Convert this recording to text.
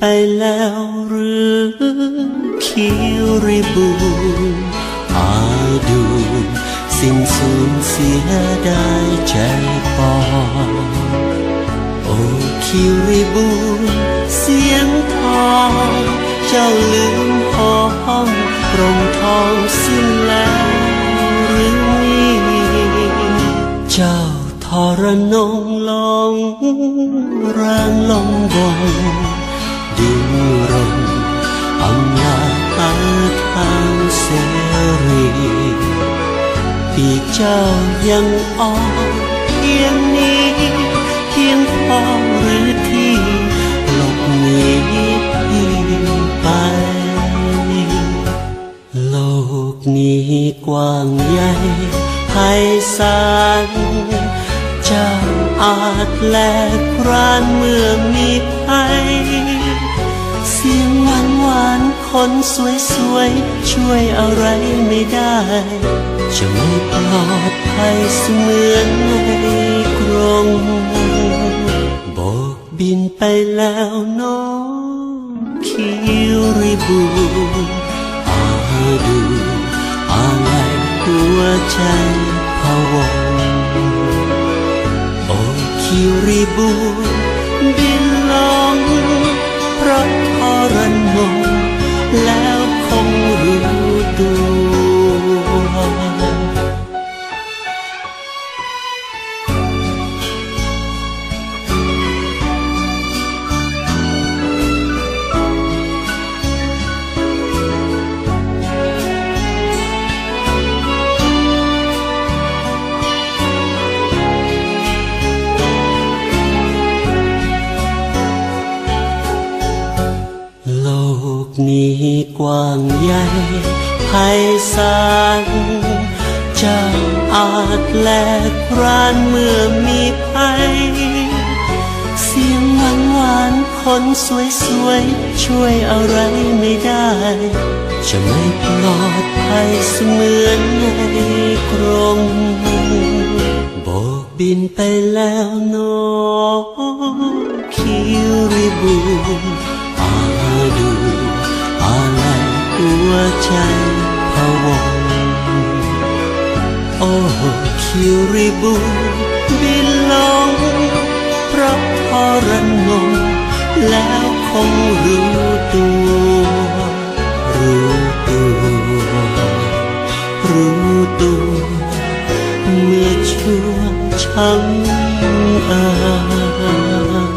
ไปแล้วหรือคิริบูอาดูสิ้นสูญเสียได้ใจปอโอ้คิริบูเสียงทองเจ้าลืมห้องตรงทองสิ้นแล้วหรือนี่เจ้าทรนงลงรางลงบง ปีกเจ้ายังอ่อนเพียงนี้เพียงพอหรือที่หลบหนีพี่ไป โลกนี้กว้างใหญ่ไพศาลเจ้าอาจแลกรานเมื่อมีภัยเสียงหวานหวาน คนสวยสวยๆช่วยอะไรไม่ได้ จะไม่ปลอดภัยเสมือนในกรงโบกบินไปแล้วน้องคิริบูอาดูอะไรหัวใจพะวงโอ้คิริบูบินลงพระทรนง แนี้กว้างใหญ่ไพศาลจ้าอาจแลกรานเมื่อมีภัย เสียงหวานหวานคนสวยสวยช่วยอะไรไม่ได้ จะไม่ปลอดภัยเสมือนในกรงโบกบินไปแล้วน้องคิริบู วใจพะวง โอ้คิริบูบินลงเพราะทรนงแล้วคงรู้ตัวรู้ตัวรู้ตัวเมื่อช่วงช้ำอา